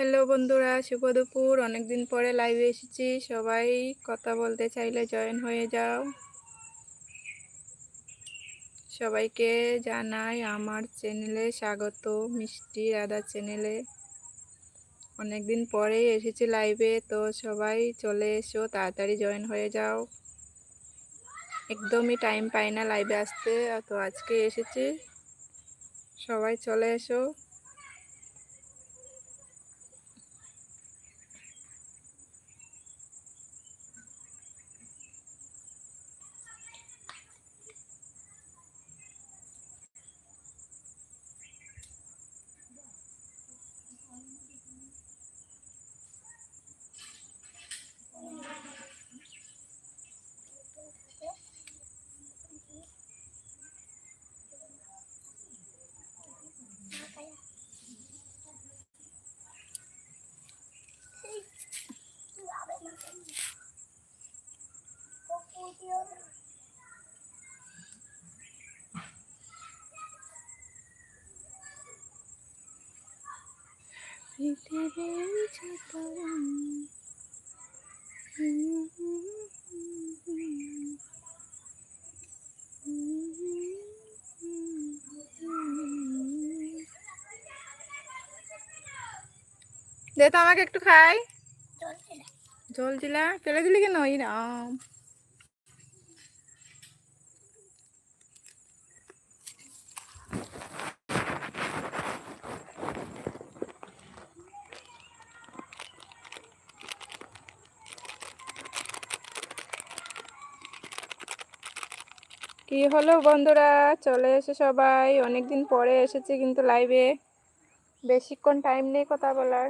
Hello বন্ধুরা, শুভ দুপুর। অনেকদিন পরে লাইভে এসেছি। সবাই কথা বলতে চাইলে জয়েন হয়ে যাও। সবাইকে জানাই আমার চ্যানেলে স্বাগত, মিষ্টি রাধা চ্যানেলে অনেকদিন পরেই এসেছি লাইভে তো সবাই চলে এসো, তাড়াতাড়ি জয়েন হয়ে যাও। একদমই টাইম পাই না লাইভে আসতে, তো আজকে এসেছি। সবাই চলে এসো পৃথিবীর চতরণ দে তো আমাকে একটু খাই। জল দিলা? ফেলে দিলি কেন? ওই রাম। কি হলো বন্ধুরা? চলে এসে সবাই। অনেকদিন পরে এসেছি কিন্তু লাইভে বেশিক্ষণ টাইম নেই কথা বলার।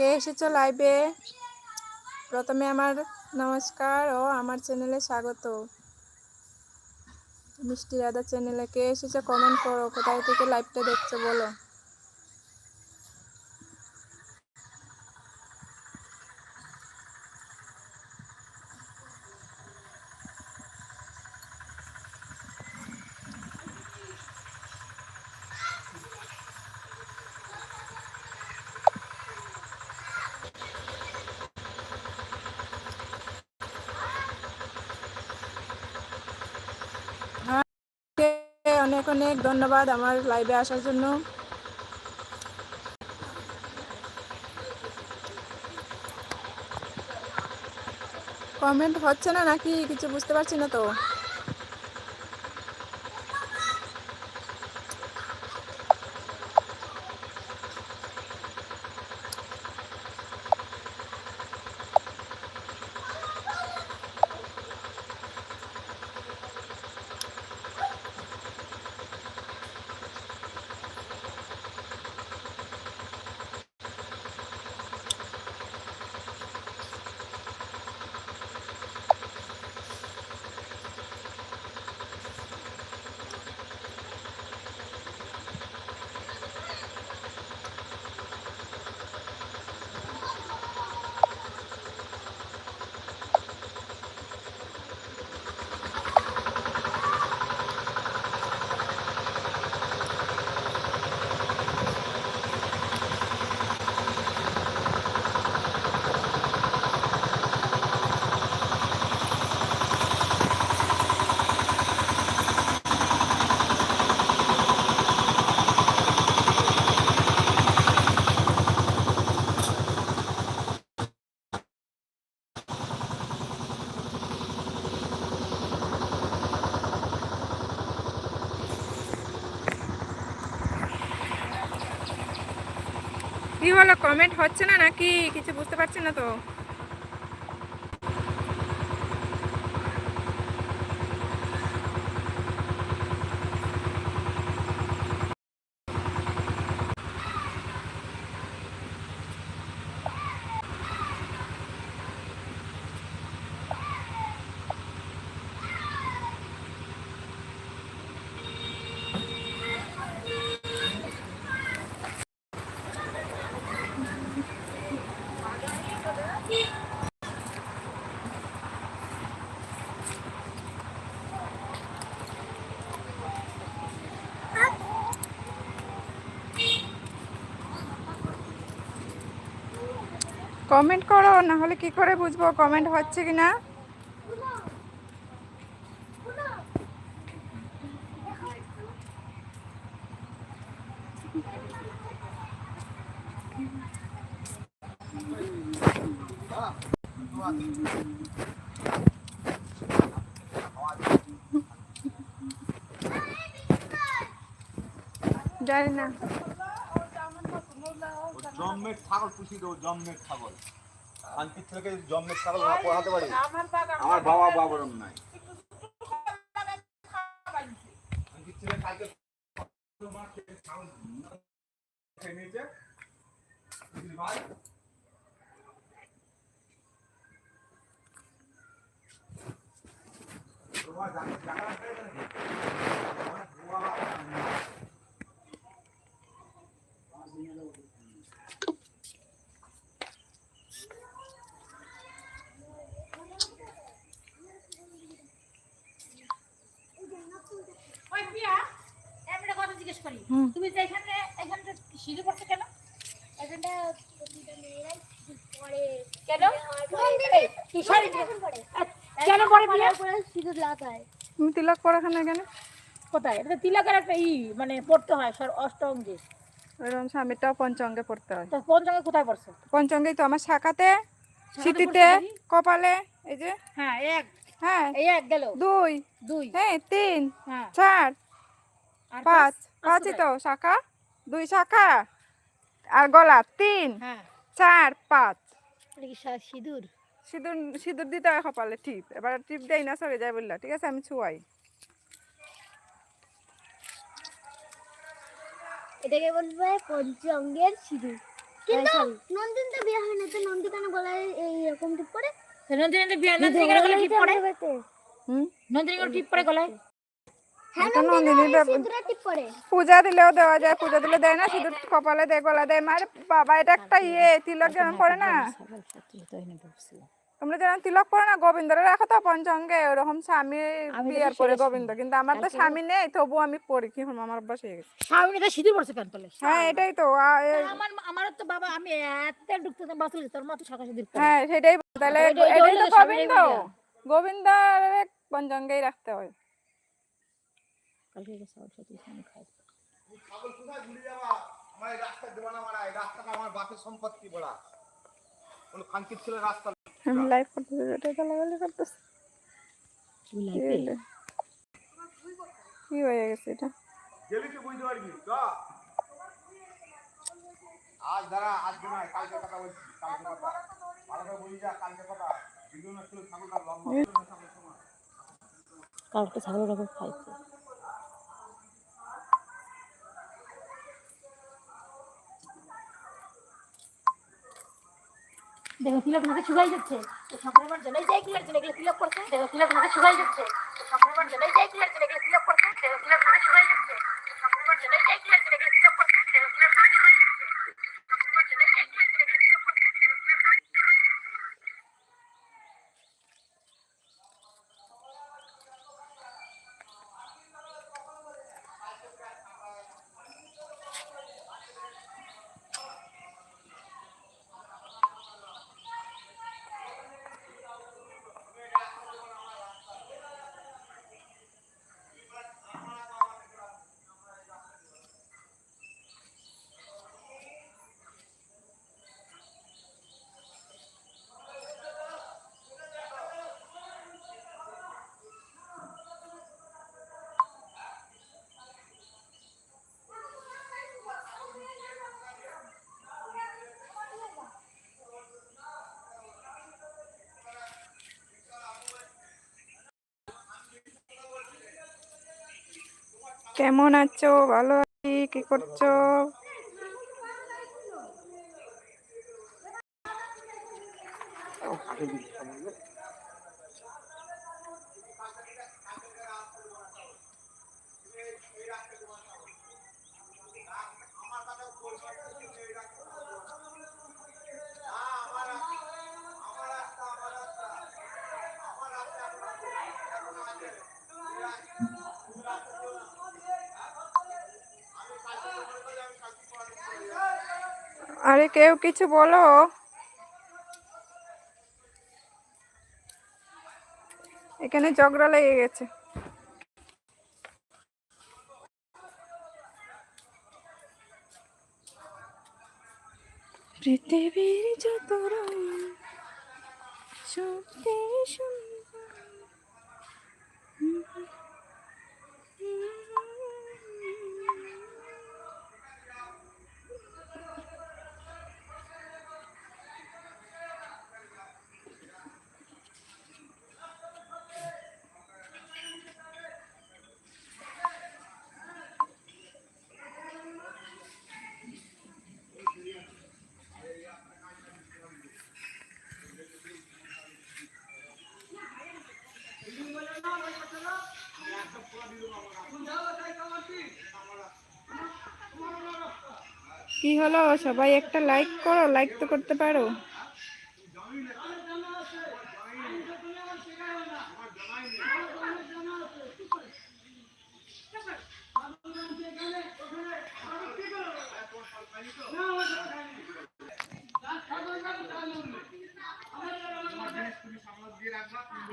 কে এসেছ লাইভে প্রথমে আমার নমস্কার ও আমার চ্যানেলে স্বাগত। মিষ্টি রাধা চ্যানেলে কে এসেছে? কমেন্ট করো, কোথায় থেকে লাইভটা দেখছ বলো। অনেক অনেক ধন্যবাদ আমার লাইভে আসার জন্য। কমেন্ট হচ্ছে না নাকি? কিছু বুঝতে পারছি না তো। হলো কমেন্ট হচ্ছে না নাকি? কিছু বুঝতে পারছি না তো? কমেন্ট করো না হলে কি করে বুঝব? কমেন্ট হচ্ছে কি না জানি না। জম্মের ছাগল পুষি দেবো জম্মের ছাগল। শান্তির থেকে জন্মের ছাগল না পড়াতে পারি আমার বাবা বাবরম নাই। কালকে ছাগল ভাই? তোমার জায়গা- জায়গা আছে নাকি? আমার বুয়া- ওই প্রিয়া, আমি একটা কথা জিজ্ঞেস করি। তুমি যে এখানে এখানে সিঁড়ি পড়ছো কেন? এখানটা পরে সিঁদুর লাগায় তুমি তিলক পড়ো এখানে কোথায়? এটা তিলকের একটা ই মানে পড়তে হয় সর অষ্টঙ্গে। স্বামীটাও পঞ্চঙ্গে পড়তে হয়। তো পঞ্চঙ্গে কোথায় পড়ছো? পঞ্চঙ্গেই তো আমার শাখাতে নাকি? কপালে এই যে। হ্যাঁ এক। হ্যাঁ। এই এক গেল। দুই। দুই। হ্যাঁ তিন। হ্যাঁ। চার। পাঁচ পাঁচ পাঁচই তো শাখা দুই শাখা আর গলা তিন হ্যাঁ। চার পাঁচ। সিঁদুর। সিঁদুর সিঁদুর দিতে হয় কপালে টিপ। এবার টিপ দেই না সরে যায় বললা ঠিক আছে আমি ছুয়াই। এটাকে বলবে পঞ্চঙ্গের সিঁদুর। কিন্তু নন্দিন তো বিয়ে হয় না তো নন্দি কেন গলায় এইরকম টিপ তো নন্দিনী বিয়ে নন্দিনী গলায় টিপ পড়ে? হুম? নন্দিনী টিপ পড়ে গলায়? পূজা দিলেও দেওয়া যায় পূজা দিলে দেয় না সিঁদুর কপালে দেয় গলা দেয়। মার বাবা এটা একটা ইয়ে তিলক যেমন পড়ে না। তোমরা যেমন তিলক পড়ো না গোবিন্দরে রাখো তো পঞ্চঙ্গে ওরকম স্বামী বিয়ার করে গোবিন্দ কিন্তু আমার তো স্বামী নেই তবু আমি পড়ি কি হল আমার অভ্যাস হয়ে গেছে। তো সিঁদুর পড়ছে কেন তাহলে হ্যাঁ এটাই তো আমার তো বাবা আমি এত ঢুকতে বাসলে তোর সকাল সিঁদুর হ্যাঁ সেটাই তাহলে এটা- এটা এটাই তো গোবিন্দ। বিয়া। গোবিন্দ পঞ্চঙ্গেই রাখতে হয়। কালকে গেছে আমার সাথে এখানে খাই। ছাগল কোথায় ভুলে যাওয়া আমার এই রাস্তা দেওয়া না মারা এই রাস্তাটা আমার বাপের সম্পত্তি বড়া কোনো খানকির ছেলে রাস্তা আমি লাইভ করতেছি এটাই গালাগালি করতেছি তুই কি হয়ে গেছে এটা? গেলি তো বুঝতে পারবি চ আজ দাঁড়া আজকে নয় কালকে কথা বলছি কালকে কথা। ভালো করে বুঝি যা কালকে কথা। ভিডিও না ছিল ছাগলটা লম্বা। ছিল না ছাগলের সময় কালকে খাইছে। দেখো তিলক নাকে শুকাই যাচ্ছে তো সংক্রমণ জেলাই যায় কি লাগছে এগুলো তিলক করছে দেখো তিলক নাকে শুকাই যাচ্ছে তো সংক্রমণ জেলাই যায় কি লাগছে এগুলো তিলক করছে দেখো তিলক নাকে শুকাই যাচ্ছে তো সংক্রমণ জেলাই যায় কি লাগছে এগুলো তিলক করছে দেখো তিলক নাকে কেমন আছো? ভালো আছি কি করছ? আরে কেউ কিছু বলো। এখানে ঝগড়া লেগে গেছে। পৃথিবীর যত রং সত্যি কি হলো? সবাই একটা লাইক করো লাইক তো করতে পারো।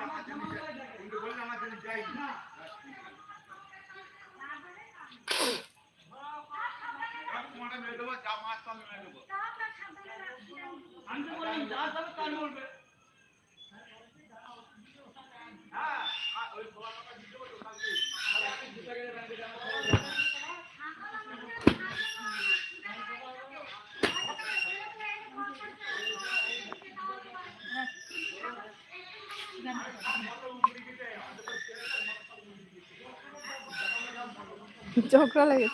আমার জন্য যাই। তুমি তো বললে আমার জন্য যাই তোমাটা মেরে দেবো যা মাছ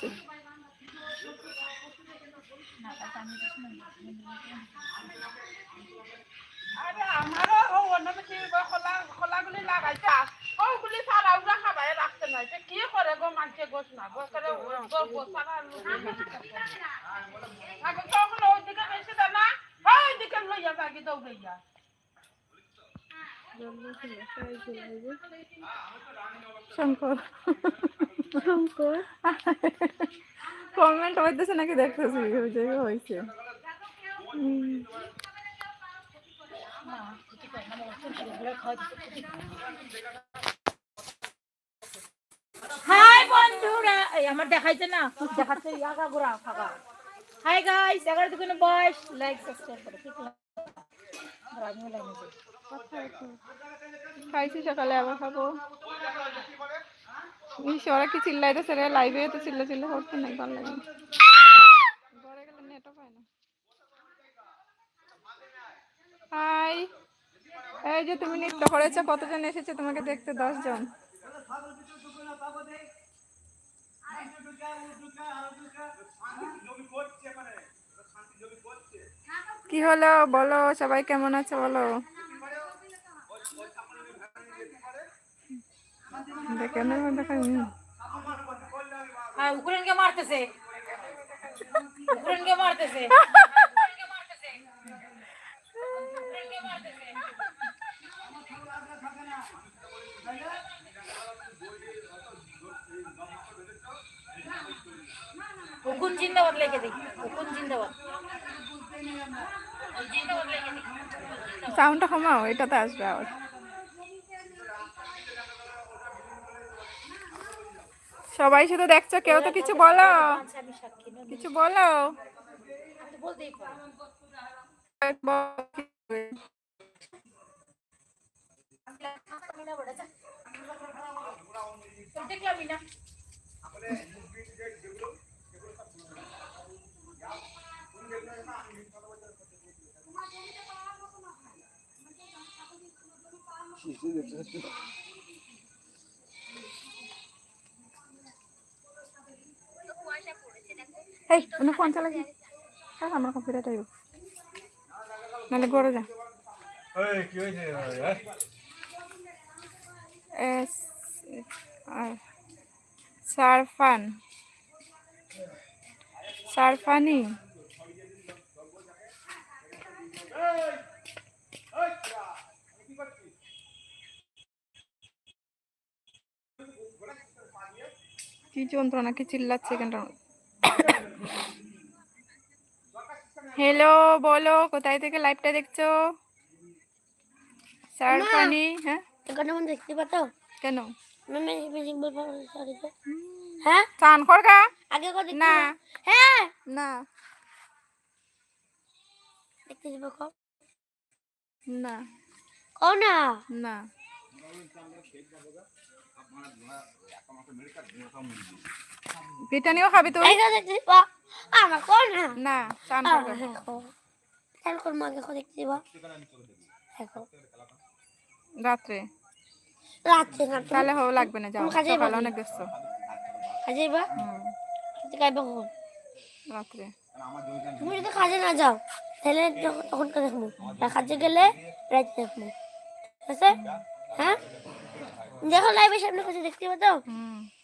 সে কি করে গো মানছে গোস না গো করে গোর গোস সারা আগে তখন ওইদিকে বেশি দেয় না ওইদিকে লইয়া বাগি দৌড়াইয়া শঙ্কর। শঙ্কর। কমেন্ট হইতেছে নাকি দেখতেছি হয়েছে হুম। হাই বন্ধুরা এই আমার দেখাইছে না দেখাচ্ছে আগা গোড়া ফাঁকা হাই গাইস এগারো দোকানে বয়স লাইক সাবস্ক্রাইব করে ঠিক আছে আমিও লাইনে যাই খাইছি সকালে আবার খাব। ইস, ওরা কি চিল্লাইতেছে রে? লাইভে তো চিল্লা চিল্লা নাই ভালো লাগে ঘরে গেলে নেটও পায় না। হাই এই যে তুমি নৃত্য করেছ কতজন এসেছে তোমাকে দেখতে? দশ জন কি হলো? বলো সবাই কেমন আছে? বলো কেন দেখা হ্যাঁ উকুরেনকে মারতেছে। উকুরেনকে মারতেছে। উকুন জিন্দাবাদ লেগে দিই। উকুন জিন্দাবাদ। সাউন্ডটা কমাও এটাতে আসবে আবার। সবাই শুধু দেখছ কেউ তো কিছু বলো। কিছু বলো তো বলতেই পারি দেখলামই না এই উনি ফোন চালাকি আমরা কম্পিউটার আইব। নাহলে গড়ে যা। আর সারফান। সারফানি? কি যন্ত্রণা কি চিল্লাচ্ছে কেন হ্যালো বলো কোথায় থেকে লাইভটা দেখছ? সারফানি হ্যাঁ? এখানে মন দেখতে পাতো কেন? আমি মিউজিক বলব সরি হ্যাঁ? কর গা। আগে কো দেখতে না। হ্যাঁ? না। দেখতে যাব কো না। কো না। না। পিটানিও খাবি তুই? এই তো দেখতে যাব আমার কো না? না চান কর। হ্যাঁ কো খেয়াল কর মাকে দেখতে যাব হ্যাঁ কো রাত্রে? রাত্রে না তাহলে হো লাগবে না যাও। কাজে সকালে? অনেক ব্যস্ত। কাজে যাবা হুম, কাজে গাইবো কখন? রাত্রে। তুমি যদি কাজে না যাও তাহলে তখন- তখন কে দেখব। আর কাজে গেলে রাইতে দেখব। ঠিক আছে? হ্যাঁ? দেখো লাইভের সামনে কাছে দেখতে পাতো হুম। দেখতে পাবো।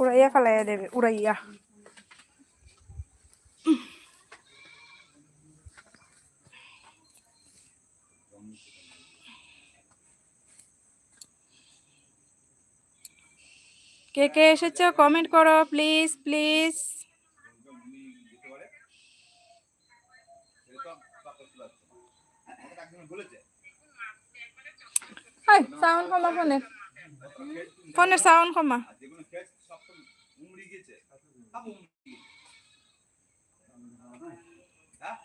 উড়াইয়া উড়াইয়া দেবে? উড়াইয়া কে কে এসেছ? কমেন্ট করো প্লিজ প্লিজ এরকম পাথর চলে আসছে। আমাকে একজন বলেছে হাই সাউন্ড কমা ফোনের ফোনের সাউন্ড কমা। হ্যাঁ?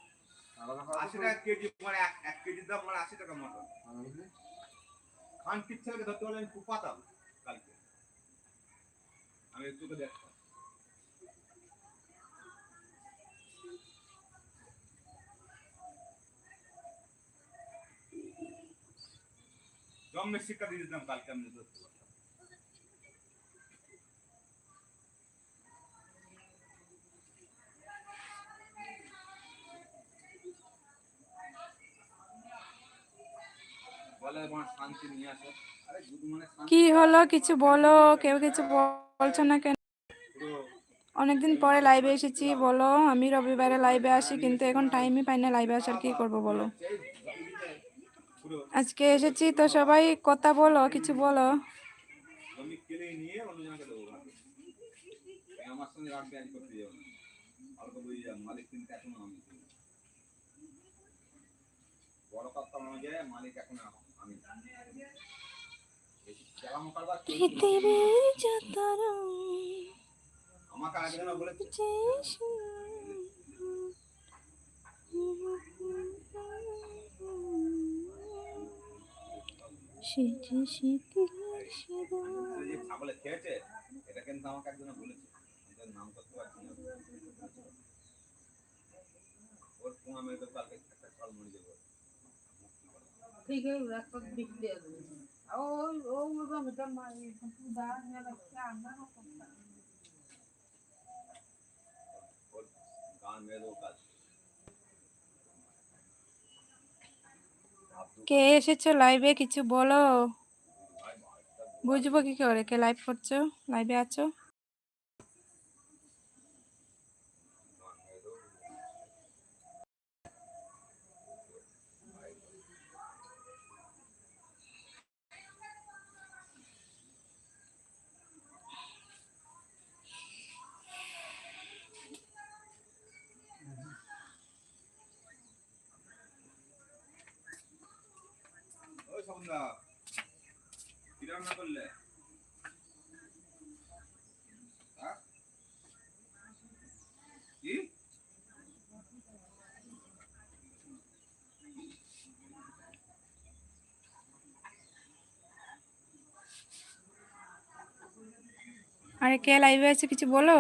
আশি টাকা কেজি মানে এক কেজির দাম মানে আশি টাকা মটন খান পিঠ ছেলেকে ধরতে পারলে আমি কুপাতাম কালকে। আমি একটুকে দেখতাম। জন্মের শিক্ষা দিয়ে দিতাম কালকে আমি ধরতে পারতাম। মানে কি হলো কিছু বলো কেউ কিছু বলছো না কেন? অনেকদিন পরে লাইভে এসেছি বলো। আমি রবিবারে লাইভে আসি কিন্তু এখন টাইমই পাই না লাইভে আসার কি করব বলো? আজকে এসেছি তো সবাই কথা বলো কিছু বলো। পৃথিবীর যত আমাকে একজন বলেছে। সে শীতের মরে যাব ঠিক আছে রাস্তা দিক দিয়ে ওই আমরা কে এসেছ লাইভে কিছু বলো। বুঝব কি করে? কে লাইভ করছ? লাইভে আছো? হ্যাঁ? আরে কে লাইভে আছে কিছু বলো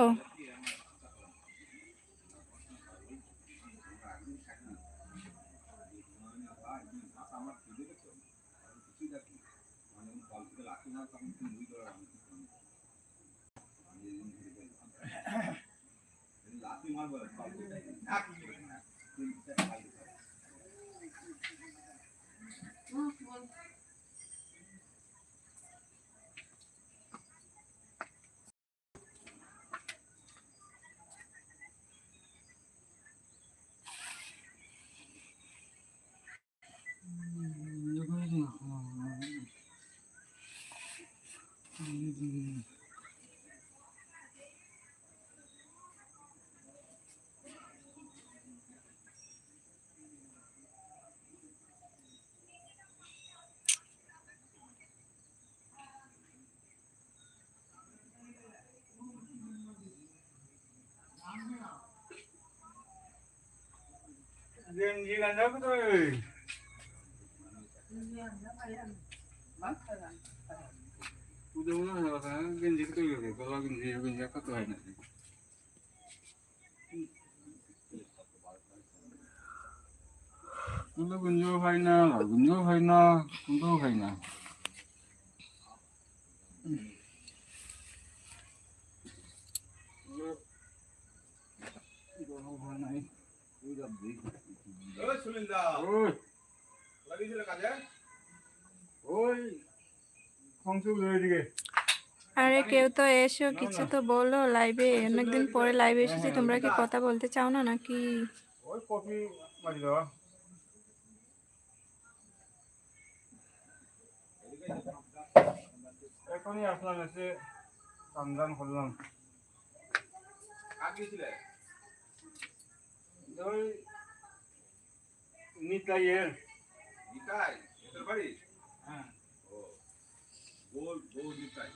আমার খিদে গেছে আমি কিছুই দেখি মানে আমি কল থেকে লাঠি মার তখন তুমি বুঝতে পারো আমি কি করি। আমি যেদিন ঘুরে গেলাম লাথি মারবো না কিছু না গেঞ্জি গাঁজা কোথায় পুজো মনে হয় কথা গেঞ্জি কোথায় গেছে গলা গেঞ্জি গেঞ্জি কত হয় না তুলো গুঞ্জো হয় না লাল গুঞ্জো হয় না কোনটাও হয় না নাই ওই সুনীলদা। ওই। লাগিয়েছিল কাজে? ওই। আরে কেউ তো এসো কিছু তো বলো লাইভে অনেকদিন পরে লাইভে এসেছি তোমরা কি কথা বলতে চাও না নাকি? ওই কফি মারি দেওয়া এখনই আসলাম এসে সন্ধান করলাম। ওই নিতাইয়ের নিতাই এদের বাড়ি হ্যাঁ ও বউ বউ নিতাই